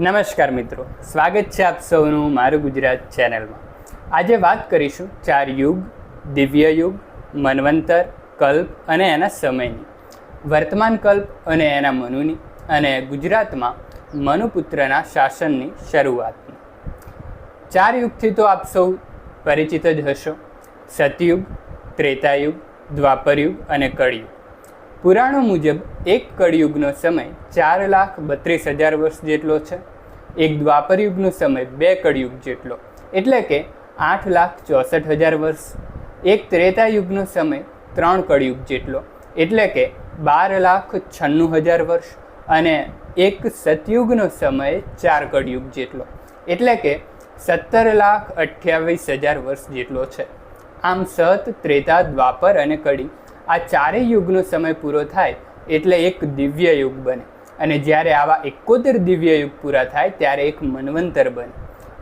નમસ્કાર મિત્રો. સ્વાગત છે આપ સૌનું મારું ગુજરાત ચેનલમાં. આજે વાત કરીશું ચાર યુગ, દિવ્ય યુગ, મનવંતર, કલ્પ અને એના સમયની. વર્તમાન કલ્પ અને એના મનુની અને ગુજરાતમાં મનુપુત્રના શાસનની શરૂઆતની. ચાર યુગથી તો આપ સૌ પરિચિત જ હશો. સતયુગ, ત્રેતાયુગ, દ્વાપરયુગ અને કળિયુગ. પુરાણો મુજબ એક કળિયુગનો સમય ચાર લાખ બત્રીસ હજાર વર્ષ જેટલો છે. એક દ્વાપર યુગનો સમય બે કળિયુગ જેટલો. એટલે કે આઠ લાખ ચોસઠ હજાર વર્ષ. એક ત્રેતા યુગનો સમય ત્રણ કળિયુગ જેટલો. એટલે કે બાર લાખ છન્નું હજાર વર્ષ અને એક સતયુગનો સમય ચાર કળિયુગ જેટલો. એટલે કે સત્તર લાખ અઠ્યાવીસ હજાર વર્ષ જેટલો છે. આમ સત, ત્રેતા, દ્વાપર અને કડી આ ચારેય યુગનો સમય પૂરો થાય એટલે એક દિવ્ય યુગ બને. અને જ્યારે આવા એકોતેર દિવ્ય યુગ પૂરા થાય, ત્યારે એક મન્વંતર બને.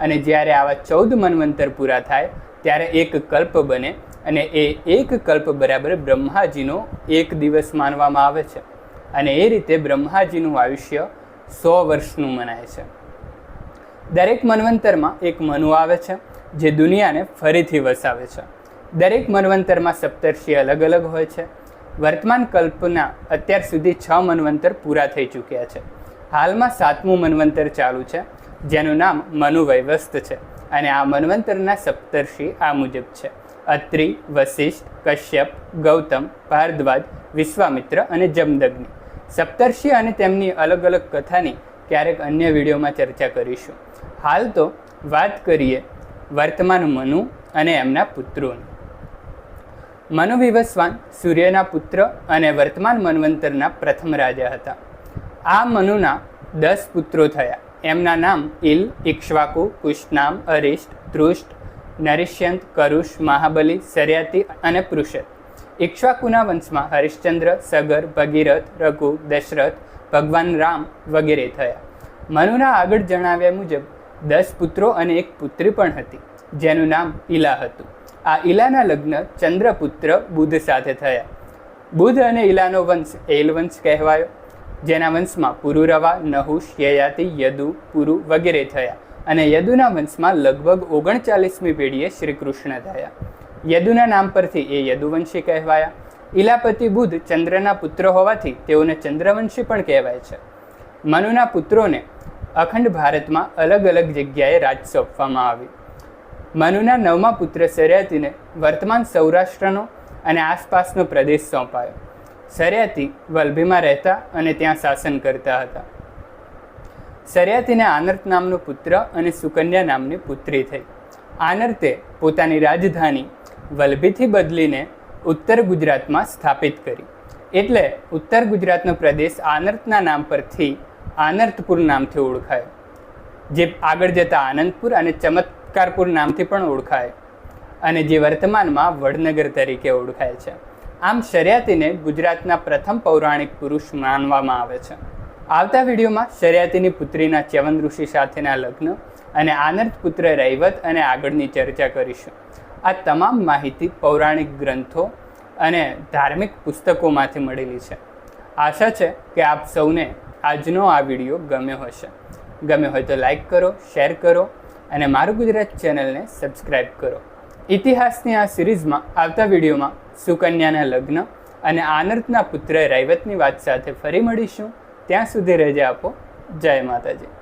અને જ્યારે આવા ચૌદ મન્વંતર પૂરા થાય, ત્યારે એક કલ્પ બને. અને એ એક કલ્પ બરાબર બ્રહ્માજીનો એક દિવસ માનવામાં આવે છે. અને એ રીતે બ્રહ્માજીનું આયુષ્ય સો વર્ષનું મનાય છે. દરેક મન્વંતરમાં એક મનુ આવે છે, જે દુનિયાને ફરીથી વસાવે છે. દરેક મનવંતરમાં સપ્તર્ષિ અલગ અલગ હોય છે. વર્તમાન કલ્પના અત્યાર સુધી છ મનવંતર પૂરા થઈ ચૂક્યા છે. હાલમાં સાતમું મનવંતર ચાલુ છે, જેનું નામ મનુ વૈવસ્ત છે અને આ મનવંતરના સપ્તર્ષિ આ મુજબ છે. અત્રિ, વશિષ્ઠ, કશ્યપ, ગૌતમ, ભારદ્વાજ, વિશ્વામિત્ર અને જમદગ્નિ. સપ્તર્ષિ અને તેમની અલગ અલગ કથાની ક્યારેક અન્ય વિડીયોમાં ચર્ચા કરીશું. હાલ તો વાત કરીએ વર્તમાન મનુ અને એમના પુત્રોની. મનુ વિવસ્વાન સૂર્યના પુત્ર અને વર્તમાન મન્વંતરના પ્રથમ રાજા હતા. આ મનુના દસ પુત્રો થયા. એમના નામ ઇલ ઇક્ષ્વાકુ કુશનામ અરિષ્ટ ધૃષ્ટ નરિષ્યંત, કરુષ, મહાબલી, સર્યાતિ અને પૃષત ઇક્ષ્વાકુના વંશમાં હરિશ્ચંદ્ર, સગર, ભગીરથ, રઘુ, દશરથ, ભગવાન રામ વગેરે થયા. મનુના આગળ જણાવ્યા મુજબ દસ પુત્રો અને એક પુત્રી પણ હતી, જેનું નામ ઇલા હતું. આ ઈલાના લગ્ન ચંદ્રપુત્ર બુધ સાથે થયા. બુધ અને ઈલાનો વંશ એલ વંશ કહેવાયો, જેના વંશમાં પુરુરવા નહુષ યયાતિ યદુ, પુરુ વગેરે થયા અને યદુના વંશમાં લગભગ ઓગણચાલીસમી પેઢીએ શ્રી કૃષ્ણ થયા. યદુના નામ પરથી એ યદુવંશી કહેવાયા. ઇલાપતિ બુધ ચંદ્રના પુત્ર હોવાથી તેઓને ચંદ્રવંશી પણ કહેવાય છે. મનુના પુત્રોને અખંડ ભારતમાં અલગ અલગ જગ્યાએ રાજ સોંપવામાં આવ્યું. મનુના નવમા પુત્ર સર્યાતીને વર્તમાન સૌરાષ્ટ્રનો અને આસપાસનો પ્રદેશ સોંપાયો. સર્યાતી વલભીમાં રહેતા અને ત્યાં શાસન કરતા હતા. સર્યાતીને આનર્ત નામનો પુત્ર અને સુકન્યા નામની પુત્રી થઈ. આનર્તે પોતાની રાજધાની વલભીથી બદલીને ઉત્તર ગુજરાતમાં સ્થાપિત કરી. એટલે ઉત્તર ગુજરાતનો પ્રદેશ આનર્તના નામ પરથી આનર્તપુર નામથી ઓળખાયો. જે આગળ જતા આનંદપુર અને ચમત્કારપુર નામથી પણ ઓળખાય અને જે વર્તમાનમાં વડનગર તરીકે ઓળખાય છે. આમ શર્યાતીને ગુજરાતના પ્રથમ પૌરાણિક પુરુષ માનવામાં આવે છે. આવતા વિડીયોમાં શર્યાતીની પુત્રીના ચ્યવન ઋષિ સાથેના લગ્ન અને આનંદ પુત્ર રૈવત અને આગળની ચર્ચા કરીશું. આ તમામ માહિતી પૌરાણિક ગ્રંથો અને ધાર્મિક પુસ્તકોમાંથી મળેલી છે. આશા છે કે આપ સૌને આજનો આ વીડિયો ગમ્યો હશે. ગમ્યો હોય તો લાઈક કરો, શેર કરો અને મારું ગુજરાત ચેનલને સબસ્ક્રાઈબ કરો. ઇતિહાસની આ સિરીઝમાં આવતા વિડીયોમાં સુકન્યાના લગ્ન અને આનર્તના પુત્ર રૈવતની વાત સાથે ફરી મળીશું. ત્યાં સુધી રજા આપો. જય માતાજી.